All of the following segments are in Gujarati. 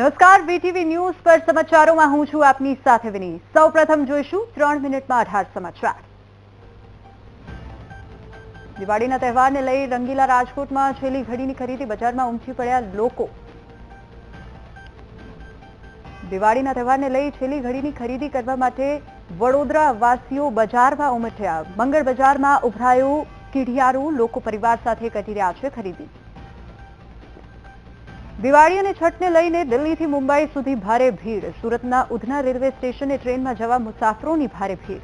નમસ્કાર વીટીવી ન્યૂઝ પર સમાચારોમાં હું છું આપની સાથે વિની સૌપ્રથમ જોઈશું ત્રણ મિનિટમાં અઢાર સમાચાર. દિવાળીના તહેવારને લઈ રંગીલા રાજકોટમાં છેલ્લી ઘડીની ખરીદી બજારમાં ઉમટી પડ્યા લોકો. દિવાળીના તહેવારને લઈ છેલ્લી ઘડીની ખરીદી કરવા માટે વડોદરા વાસીઓ બજારમાં ઉમટ્યા. મંગળ બજારમાં ઉભરાયું કીઢિયારું, લોકો પરિવાર સાથે કરી રહ્યા છે ખરીદી. દિવાળી અને છઠને લઈને દિલ્હીથી મુંબઈ સુધી ભારે ભીડ. સુરતના ઉધના રેલવે સ્ટેશને ટ્રેનમાં જવા મુસાફરોની ભારે ભીડ.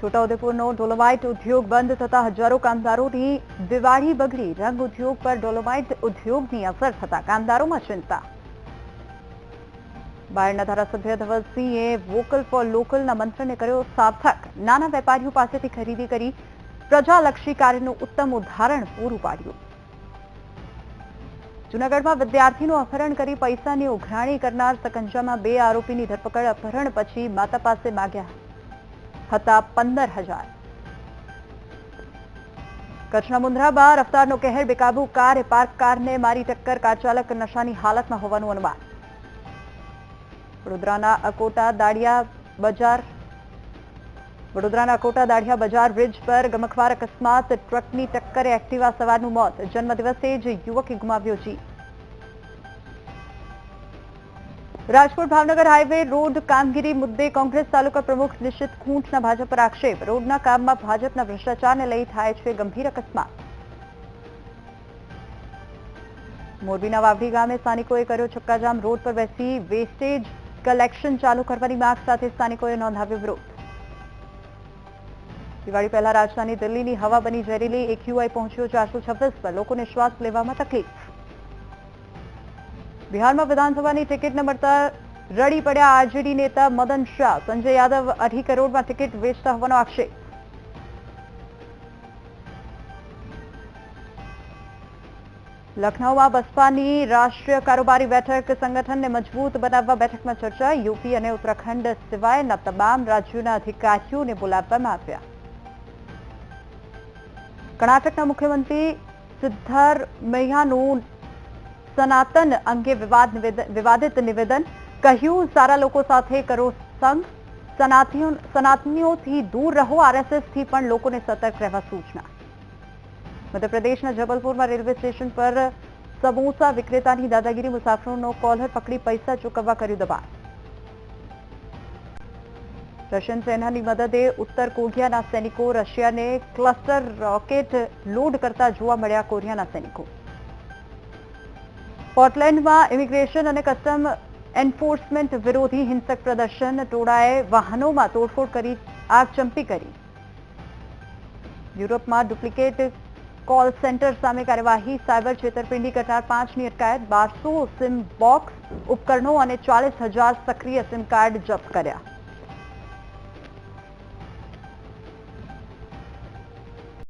છોટાઉદેપુરનો ડોલોમાઇટ ઉદ્યોગ બંધ થતા હજારો કામદારોની દિવાળી બગડી. રંગ ઉદ્યોગ પર ડોલોમાઇટ ઉદ્યોગની અસર થતા કામદારોમાં ચિંતા. બાયડના ધારાસભ્ય ધવલસિંહે વોકલ ફોર લોકલના મંત્રને કર્યો સાર્થક. નાના વેપારીઓ પાસેથી ખરીદી કરી પ્રજાલક્ષી કાર્યનું ઉત્તમ ઉદાહરણ પૂરું પાડ્યું. જૂનાગઢમાં વિદ્યાર્થીનું અપહરણ કરી પૈસાની ઉઘરાણી કરનાર સકંજામાં બે આરોપીની ધરપકડ અપહરણ પછી માતા પાસે માગ્યા હતા પંદર હજાર. કચ્છના મુન્દ્રામાં રફતારનો કહેર બેકાબુ કારે પાર્ક કારને મારી ટક્કર કાર ચાલક નશાની હાલતમાં હોવાનું અનુમાન. વડોદરાના અકોટા દાડિયા બજાર વડોદરાના કોટા દાઢિયા બજાર બ્રિજ પર ગમખવાર અકસ્માત. ટ્રકની ટક્કરે એક્ટિવા સવારનું મોત. જન્મદિવસે જ યુવકે ગુમાવ્યો જીવ રાજકોટ ભાવનગર હાઈવે રોડ કામગીરી મુદ્દે કોંગ્રેસ તાલુકા પ્રમુખ નિશ્ચિત ખૂંટના ભાજપ પર આક્ષેપ. રોડના કામમાં ભાજપના ભ્રષ્ટાચારને લઈ થાય છે ગંભીર અકસ્માત. મોરબીના વાવડી ગામે સ્થાનિકોએ કર્યો ચક્કાજામ રોડ પર બેસી વેસ્ટેજ કલેક્શન ચાલુ કરવાની માંગ સાથે સ્થાનિકોએ નોંધાવ્યો વિરોધ. દિવાળી પહેલા રાજધાની દિલ્હીની હવા બની ઝેરીલી. એક્યુઆઈ પહોંચ્યો ચારસો પર. લોકોને શ્વાસ લેવામાં તકલીફ. બિહારમાં વિધાનસભાની ટિકિટ ન મળતા રડી પડ્યા આરજેડી નેતા મદન શાહ. સંજય યાદવ અઢી કરોડમાં ટિકિટ વેચતા હોવાનો આક્ષેપ. લખનૌમાં બસપાની રાષ્ટ્રીય કારોબારી બેઠક સંગઠનને મજબૂત બનાવવા બેઠકમાં ચર્ચા. યુપી અને ઉત્તરાખંડ સિવાયના તમામ રાજ્યોના અધિકારીઓને બોલાવવામાં આવ્યા. કર્ણાટકના મુખ્યમંત્રી સિદ્ધારમૈયાનું સનાતન અંગે વિવાદ વિવાદિત નિવેદન કહ્યું, સારા લોકો સાથે કરો સંઘ સનાતનીઓથી દૂર રહો, આરએસએસથી પણ લોકોને સતર્ક રહેવા સૂચના. મધ્યપ્રદેશના જબલપુરમાં રેલવે સ્ટેશન પર સમોસા વિક્રેતાની દાદાગીરી, મુસાફરોનો કોલર પકડી પૈસા ચૂકવવા કર્યું દબાણ. રશિયન સેનાની મદદે ઉત્તર કોરિયાના સૈનિકો રશિયાને ક્લસ્ટર રોકેટ લોડ કરતા જોવા મળ્યા કોરિયાના સૈનિકો. પોર્ટલેન્ડમાં ઇમિગ્રેશન અને કસ્ટમ એન્ફોર્સમેન્ટ વિરોધી હિંસક પ્રદર્શન, ટોળાએ વાહનોમાં તોડફોડ કરી આગચંપી કરી. યુરોપમાં ડુપ્લિકેટ કોલ સેન્ટર સામે કાર્યવાહી, સાયબર છેતરપિંડી કરનાર પાંચની અટકાયત, બારસો સિમ બોક્સ ઉપકરણો અને ચાલીસ સક્રિય સિમ કાર્ડ જપ્ત કર્યા.